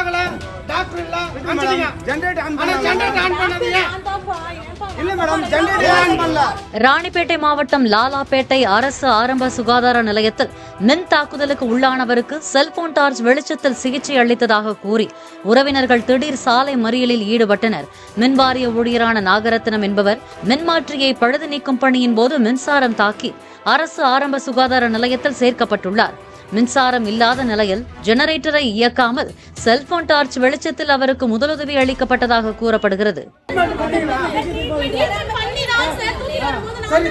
பார்க்கல டாக்டர் இல்ல. அனுப்பிச்சிட்டீங்க ஜெனரேட்டர் ஆன் பண்ணல ஜெனரேட்டர் ஆன் பண்ணாதீங்க. இல்ல மேடம் ஜெனரேட்டர் ஆன் பண்ணல. ராணிப்பேட்டை மாவட்டம் லாலாப்பேட்டை அரசு ஆரம்ப சுகாதார நிலையத்தில் மின் தாக்குதலுக்கு உள்ளானவருக்கு செல்போன் டார்ச் வெளிச்சத்தில் சிகிச்சை அளித்ததாக கூறி உறவினர்கள் திடீர் சாலை மறியலில் ஈடுபட்டனர். மின்வாரிய ஊழியரான நாகரத்னம் என்பவர் மின்மாற்றியை பழுது நீக்கும் பணியின் போது மின்சாரம் தாக்கி அரசு ஆரம்ப சுகாதார நிலையத்தில் சேர்க்கப்பட்டுள்ளார். மின்சாரம் இல்லாத நிலையில் ஜெனரேட்டரை இயக்காமல் செல்போன் டார்ச் வெளிச்சத்தில் அவருக்கு முதலுதவி அளிக்கப்பட்டதாக கூறப்படுகிறது. சரி